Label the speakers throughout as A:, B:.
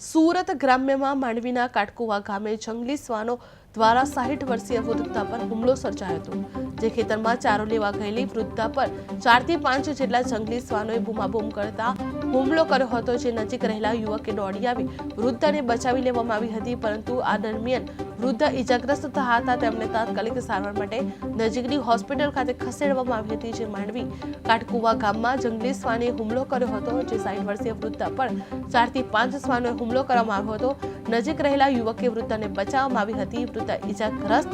A: સુરત ગ્રામ્યમાં માંડવીના કાટકુવા ગામે જંગલી શ્વાનો દ્વારા સાહીઠ વર્ષીય વૃદ્ધા પર હુમલો સર્જાયો હતો, જે ખેતરમાં ચારો લેવા ગયેલી વૃદ્ધા પર ચારથી પાંચ જેટલા જંગલી શ્વાનોએ બૂમાબૂમ કરતા હુમલો કર્યો હતો, જે નજીક રહેલા યુવકે દોડી આવી વૃદ્ધાને બચાવી લેવામાં આવી હતી, પરંતુ આ દરમિયાન વૃદ્ધ ઇજાગ્રસ્ત હતા. તેમને તાત્કાલિક સારવાર માટે નજીકની હોસ્પિટલ ખાતે ખસેડવામાં આવી હતી. જે માંડવી કાટકુવા ગામમાં જંગલી શ્વાને હુમલો કર્યો હતો. જે સાઠ વર્ષીય વૃદ્ધા પર ચારથી પાંચ શ્વાનોએ હુમલો કરવામાં આવ્યો હતો. નજીક રહેલા યુવકે વૃદ્ધાને બચાવવામાં આવી હતી. વૃદ્ધા ઇજાગ્રસ્ત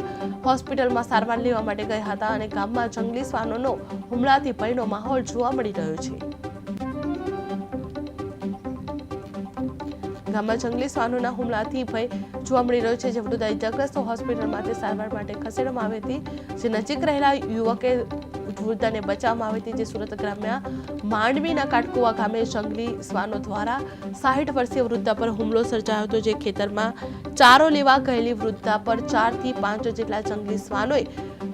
A: હોસ્પિટલમાં સારવાર લેવા માટે ગયા હતા અને ગામમાં જંગલી શ્વાનોનો હુમલાથી ભયનો માહોલ જોવા મળી રહ્યો છે. ગામમાં જંગલી શ્વાનોના હુમલાથી ભય જોવા મળી રહ્યો છે, જે વડોદરા ઇજાગ્રસ્ત હોસ્પિટલમાં સારવાર માટે ખસેડવામાં આવી હતી. જે નજીક રહેલા યુવકે વૃદ્ધાને બચાવવામાં આવી હતી જે સુરત ગ્રામ્ય માંડવીના કાટકુવા ગામે જંગલી શ્વાનો દ્વારા સાહીઠ વર્ષીય વૃદ્ધા પર હુમલો સર્જાયો હતો, જે ખેતરમાં ચારો લેવા ગયેલી વૃદ્ધા પર ચારથી પાંચ જેટલા જંગલી શ્વાનોએ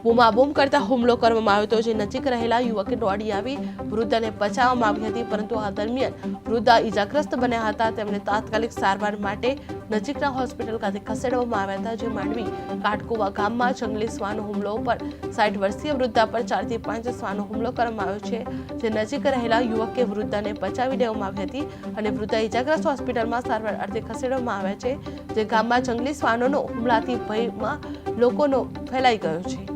A: બૂમાબૂમ કરતા હુમલો કરવામાં આવ્યો હતો, જે નજીક રહેલા યુવકે દોડી આવી વૃદ્ધાને બચાવવામાં આવી હતી, પરંતુ આ દરમિયાન વૃદ્ધા ઇજાગ્રસ્ત બન્યા હતા. તેમને તાત્કાલિક સારવાર માટે નજીકના હોસ્પિટલ ખાતે ખસેડવામાં આવ્યા હતા, જે માંડવી કાટકુવા ગામમાં જંગલી શ્વાનો હુમલો પર સાઠ વર્ષીય વૃદ્ધા પર ચારથી પાંચ શ્વાનો હુમલો કરવામાં આવ્યો છે, જે નજીક રહેલા યુવકે વૃદ્ધાને બચાવી લેવામાં આવી હતી અને વૃદ્ધા ઇજાગ્રસ્ત હોસ્પિટલમાં સારવાર અર્થે ખસેડવામાં આવ્યા છે, જે ગામમાં જંગલી શ્વાનોનો હુમલાથી ભયમાં લોકોનો ફેલાઈ ગયો છે.